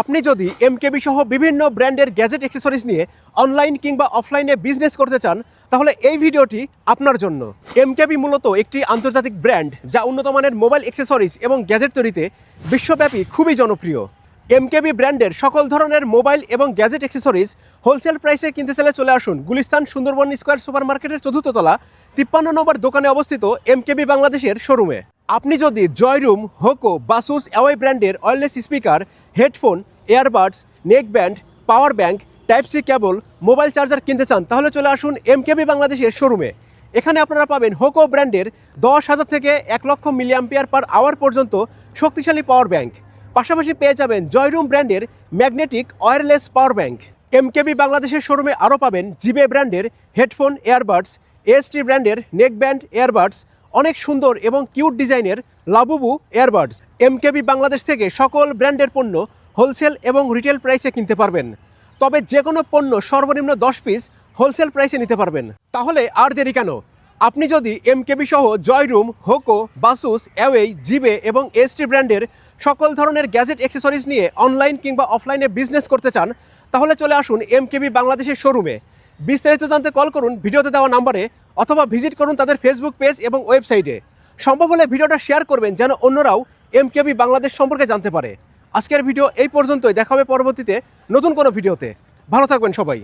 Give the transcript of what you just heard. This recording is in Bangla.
আপনি যদি এমকেবি সহ বিভিন্ন ব্র্যান্ডের গ্যাজেট অ্যাক্সেসরিজ নিয়ে অনলাইন কিংবা অফলাইনে বিজনেস করতে চান, তাহলে এই ভিডিওটি আপনার জন্য। এমকেবি মূলত একটি আন্তর্জাতিক ব্র্যান্ড যা উন্নত মানের মোবাইল অ্যাক্সেসরিজ এবং গ্যাজেট তৈরিতে বিশ্বব্যাপী খুবই জনপ্রিয়। এমকেবি ব্র্যান্ডের সকল ধরনের মোবাইল এবং গ্যাজেট অ্যাক্সেসরিজ হোলসেল প্রাইসে কিনতে চাইলে চলে আসুন গুলিস্তান সুন্দরবন স্কোয়ার সুপার মার্কেটের চতুর্থ তলা, তিপ্পান্ন নম্বর দোকানে অবস্থিত এমকেবি বাংলাদেশের শোরুমে আপনি যদি জয়রুম হোকো বাসুস অ্যাওয়াই ব্র্যান্ডের wireless speaker headphone, airbuds neckband power bank, type C cable, mobile charger কিনতে চান, তাহলে চলে আসুন এমকেবি বাংলাদেশের শোরুমে। এখানে আপনারা পাবেন হোকো ব্র্যান্ডের দশ হাজার থেকে এক লক্ষ মিলিয়াম্পিয়ার পার আওয়ার পর্যন্ত শক্তিশালী পাওয়ার ব্যাংক। পাশাপাশি পেয়ে যাবেন জয়রুম ব্র্যান্ডের magnetic wireless power bank. MKB বাংলাদেশের শোরুমে আরও পাবেন জিবে ব্র্যান্ডের হেডফোন, এয়ারবাডস এএসটি ব্র্যান্ডের নেক ব্যান্ড এয়ারবাডস অনেক সুন্দর এবং কিউট ডিজাইনের লাবুবু এয়ারবাডস। এমকেবি বাংলাদেশ থেকে সকল ব্র্যান্ডের পণ্য হোলসেল এবং রিটেল প্রাইসে কিনতে পারবেন। তবে যে কোনো পণ্য সর্বনিম্ন দশ পিস হোলসেল প্রাইসে নিতে পারবেন। তাহলে আর দেরি কেন? আপনি যদি এমকেবি সহ জয়রুম, হোকো, বাসুস, অ্যাওয়ে, জিবে এবং এসটি ব্র্যান্ডের সকল ধরনের গ্যাজেট অ্যাক্সেসরিজ নিয়ে অনলাইন কিংবা অফলাইনে বিজনেস করতে চান, তাহলে চলে আসুন এমকেবি বাংলাদেশের শোরুমে। বিস্তারিত জানতে কল করুন ভিডিওতে দেওয়া নাম্বারে অথবা ভিজিট করুন তাদের ফেসবুক পেজ এবং ওয়েবসাইটে সম্ভব হলে ভিডিওটা শেয়ার করবেন যেন অন্যরাও এমকেবি বাংলাদেশ সম্পর্কে জানতে পারে। আজকের ভিডিও এই পর্যন্তই। দেখাবে পরবর্তীতে নতুন কোনো ভিডিওতে। ভালো থাকবেন সবাই।